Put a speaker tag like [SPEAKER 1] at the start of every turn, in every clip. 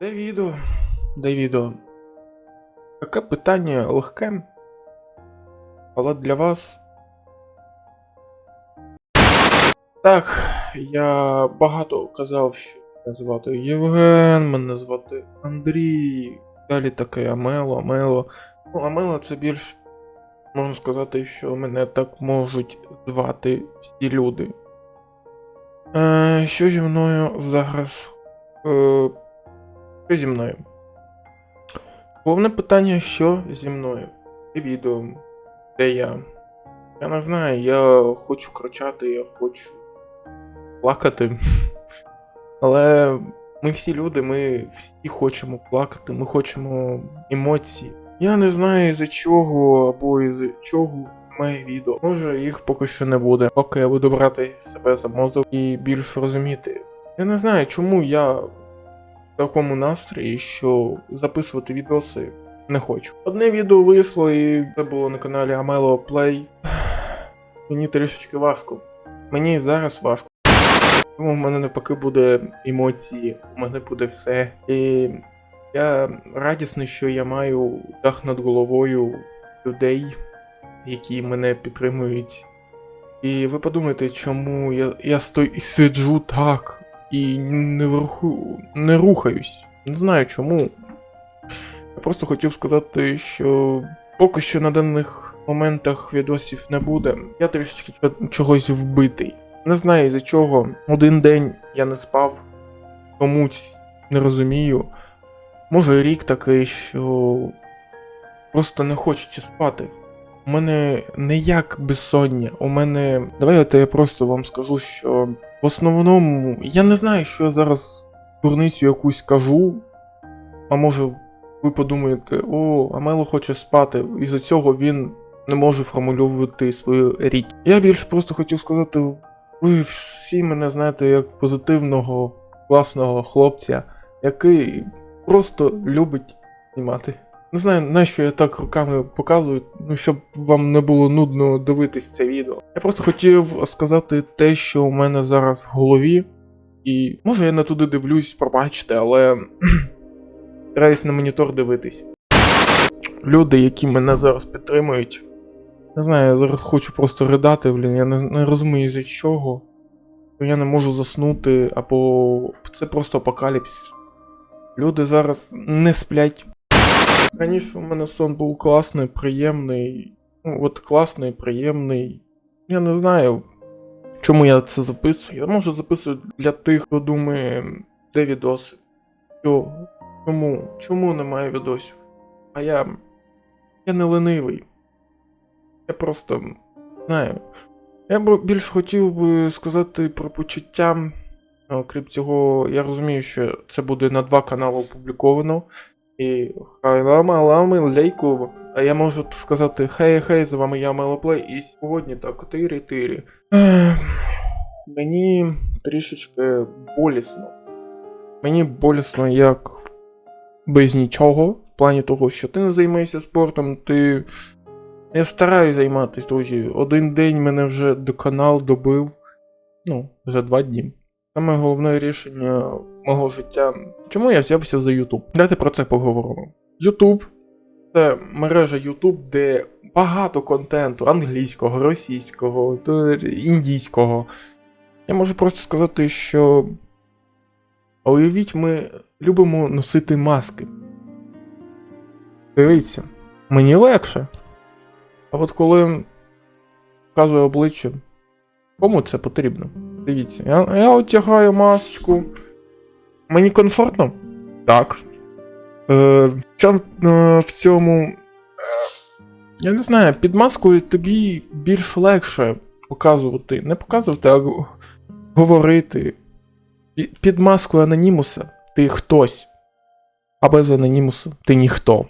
[SPEAKER 1] Де відео? Де відео? Таке питання легке. Але для вас. Так, я багато казав, що мене звати Євген, мене звати Андрій. Далі таке Амело, Амело. Ну, Амело це більш. Можна сказати, що мене так можуть звати всі люди. Е, що зі мною зараз? Е, що зі мною? Головне питання, що зі мною? І відео, де я? Я не знаю, я хочу кричати, я хочу плакати. Але ми всі люди, ми всі хочемо плакати, ми хочемо емоцій. Я не знаю із-за чого або із-за чого має відео. Може їх поки що не буде, поки я буду брати себе за мозок і більш розуміти. Я не знаю, чому я такому настрої, що записувати відоси не хочу. Одне відео вийшло і це було на каналі Amelo Play. Мені трішечки важко. Мені зараз важко. Тому в мене навпаки буде емоції, у мене буде все. І я радісний, що я маю дах над головою людей, які мене підтримують. І ви подумайте, чому я, я стой, сиджу так і не, вруху, не рухаюсь. Не знаю чому. Я просто хотів сказати, що поки що на даних моментах відосів не буде. Я трішечки чогось вбитий. Не знаю за чого. Один день я не спав, комусь не розумію. Може рік такий, що просто не хочеться спати. У мене не як безсоння. У мене. Давайте я просто вам скажу, що в основному я не знаю, що я зараз дурницю якусь кажу. А може, ви подумаєте, о, Амело хоче спати, і за цього він не може формульовувати свою річ. Я більш просто хотів сказати, ви всі мене знаєте як позитивного, класного хлопця, який просто любить знімати. Не знаю, нащо я так руками показую, ну щоб вам не було нудно дивитись це відео. Я просто хотів сказати те, що у мене зараз в голові. І може я не туди дивлюсь, пробачте, але стараюсь на монітор дивитись. Люди, які мене зараз підтримують. Не знаю, я зараз хочу просто ридати, блін, я не, не розумію за чого. Я не можу заснути, або це просто апокаліпсис. Люди зараз не сплять. Раніше у мене сон був класний, приємний. Ну, от класний, приємний. Я не знаю, чому я це записую. Я може записую для тих, хто думає, де відоси. Що? Чому? Чому немає відосів? А я. Я не ленивий. Я просто знаю. Я б більш хотів би сказати про почуття. Окрім цього, я розумію, що це буде на два канали опубліковано. І хай лама лами лейку. А я можу сказати хей хей, з вами я Мелоплей, і сьогодні так тирі тирі. Мені трішечки болісно. Мені болісно як без нічого. В плані того, що ти не займаєшся спортом, ти. Я стараюсь займатися, друзі. Один день мене вже до канал добив. Ну, вже два дні. Саме головне рішення мого життя. Чому я взявся за YouTube? Давайте про це поговоримо. YouTube це мережа YouTube, де багато контенту англійського, російського, індійського. Я можу просто сказати, що. Уявіть, ми любимо носити маски. Дивіться, мені легше. А от коли показує обличчя, кому це потрібно? Дивіться, я, я одягаю масочку. Мені комфортно? Так. Е, що е, в цьому. Е, я не знаю, під маскою тобі більш легше показувати. Не показувати, а говорити. Під маскою анонімуса ти хтось. А без анонімуса ти ніхто.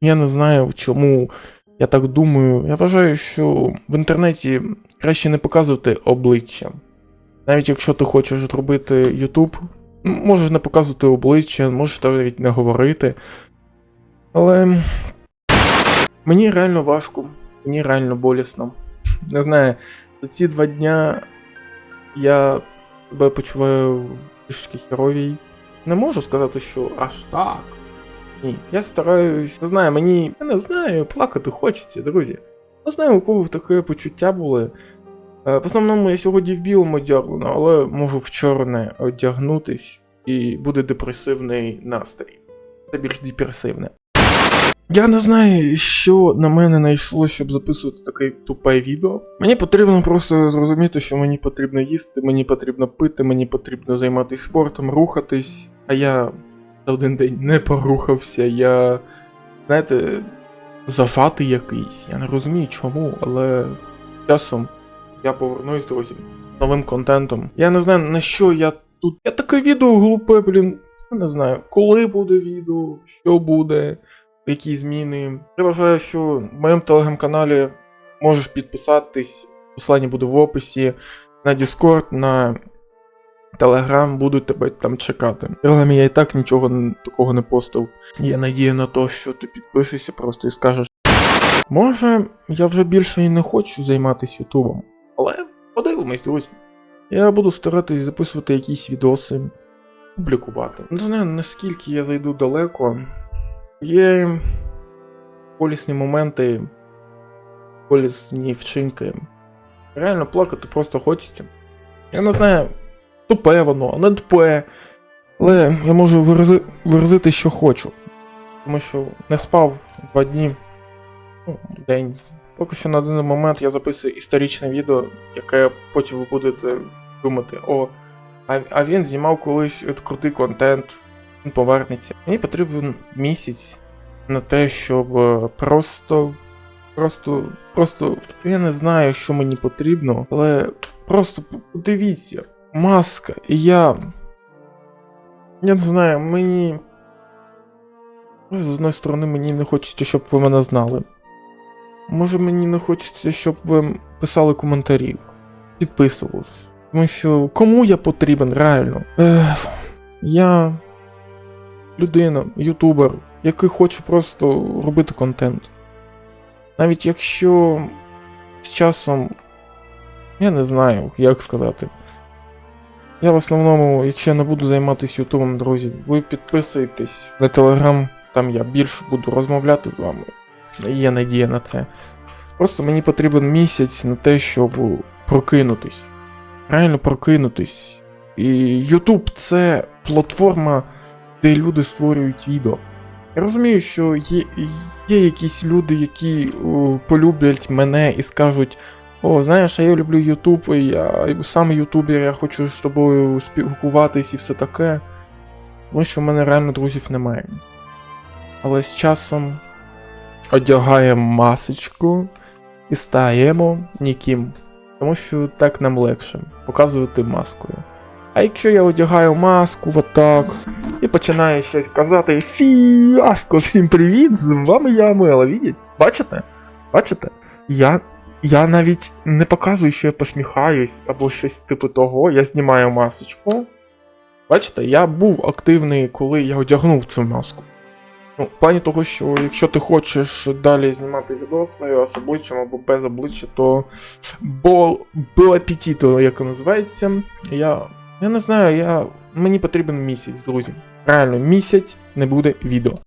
[SPEAKER 1] Я не знаю, чому я так думаю. Я вважаю, що в інтернеті краще не показувати обличчя. Навіть якщо ти хочеш зробити YouTube, можеш не показувати обличчя, можеш навіть не говорити. Але мені реально важко, мені реально болісно. Не знаю, за ці два дня я себе почуваю трішки херовій. не можу сказати, що аж так. Ні, я стараюсь, не знаю, мені я не знаю, плакати хочеться, друзі. Не знаю, у кого таке почуття були. Е, В основному я сьогодні в білому одягнено, але можу в чорне одягнутись і буде депресивний настрій. Це більш депресивне. Я не знаю, що на мене найшло, щоб записувати таке тупе відео. Мені потрібно просто зрозуміти, що мені потрібно їсти, мені потрібно пити, мені потрібно займатися спортом, рухатись. А я за один день не порухався. Я, знаєте, зажатий якийсь. Я не розумію чому, але часом я повернусь, друзі, новим контентом. Я не знаю, на що я тут. Я таке відео глупе, блін. Я не знаю, коли буде відео, що буде, які зміни. Я вважаю, що в моєму телеграм-каналі можеш підписатись. Посилання буде в описі. На Discord, на Telegram будуть тебе там чекати. Телеграмі я і так нічого такого не постив. Я надію на те, що ти підпишешся просто і скажеш. Може, я вже більше і не хочу займатися Ютубом. Але подивимось, друзі. Я буду старатись записувати якісь відоси, публікувати. Не знаю, наскільки я зайду далеко. Є болісні моменти, болісні вчинки. Реально плакати просто хочеться. Я не знаю, тупе воно, не тупе. Але я можу вирази... виразити, що хочу. Тому що не спав два дні, ну, день. Поки що на даний момент я записую історичне відео, яке потім ви будете думати, о, а, він знімав колись от крутий контент, він повернеться. Мені потрібен місяць на те, щоб е, просто. Просто. Просто. Я не знаю, що мені потрібно, але просто подивіться. Маска, і я. Я не знаю, мені. З одної сторони, мені не хочеться, щоб ви мене знали. Може, мені не хочеться, щоб ви писали коментарі, підписувались. Тому що кому я потрібен, реально? Ех, я людина, ютубер, який хоче просто робити контент. Навіть якщо з часом. Я не знаю, як сказати. Я в основному, якщо не буду займатися ютубом, друзі, ви підписуєтесь на телеграм, там я більше буду розмовляти з вами. Є надія на це. Просто мені потрібен місяць на те, щоб прокинутись. Реально прокинутись. І YouTube це платформа, де люди створюють відео. Я розумію, що є, є якісь люди, які о, полюблять мене і скажуть: О, знаєш, а я люблю YouTube, і я сам ютубер, я хочу з тобою спілкуватись і все таке. Тому що в мене реально друзів немає. Але з часом одягаємо масочку і стаємо ніким. Тому що так нам легше показувати маскою. А якщо я одягаю маску отак і починаю щось казати Фіаско, всім привіт! З вами я Амела, видіть? Бачите? Бачите? Я, я навіть не показую, що я посміхаюсь або щось типу того, я знімаю масочку. Бачите, я був активний, коли я одягнув цю маску. Ну, в плані того, що якщо ти хочеш далі знімати відоси з обличчям або без обличчя, то бо бо як називається. Я. Я не знаю, я. Мені потрібен місяць, друзі. Реально, місяць не буде відео.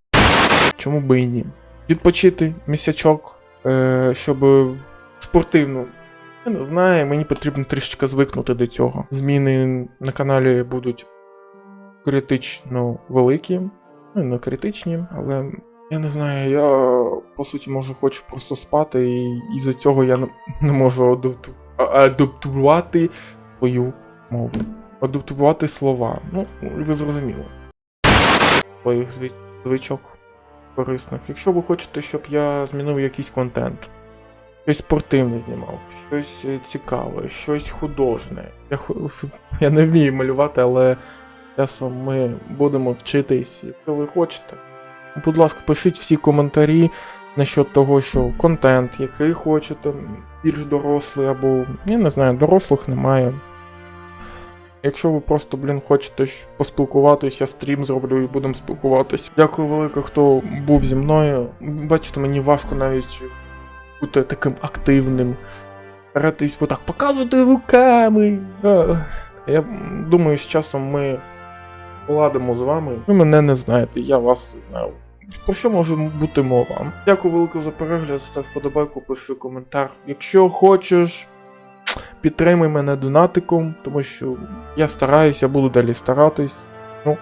[SPEAKER 1] Чому би і ні? Відпочити місячок, е, щоб спортивно. Я не знаю, мені потрібно трішечки звикнути до цього. Зміни на каналі будуть критично великі. Ну, не критичні, але я не знаю, я по суті можу хочу просто спати, і із-за цього я не, можу адапту- адаптувати свою мову. Адаптувати слова. Ну, ви зрозуміли. Своїх звичок корисних. Якщо ви хочете, щоб я змінив якийсь контент, щось спортивне знімав, щось е, цікаве, щось художне. Я, я не вмію малювати, але часом ми будемо вчитись, якщо ви хочете. Будь ласка, пишіть всі коментарі насчет того, що контент, який хочете, більш дорослий, або, я не знаю, дорослих немає. Якщо ви просто, блін, хочете поспілкуватись, я стрім зроблю і будемо спілкуватись. Дякую велике, хто був зі мною. Бачите, мені важко навіть бути таким активним. Старатись отак показувати руками. Я думаю, з часом ми поладимо з вами. Ви мене не знаєте, я вас не знаю. Про що може бути мова? Дякую велике за перегляд, став вподобайку, пиши коментар. Якщо хочеш, підтримай мене донатиком, тому що я стараюся, буду далі старатись. Ну,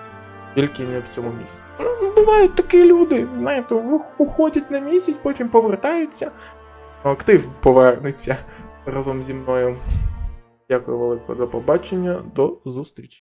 [SPEAKER 1] тільки не в цьому місці. Ну, Бувають такі люди, знаєте, уходять на місяць, потім повертаються. Актив повернеться разом зі мною. Дякую велике, до побачення, до зустрічі.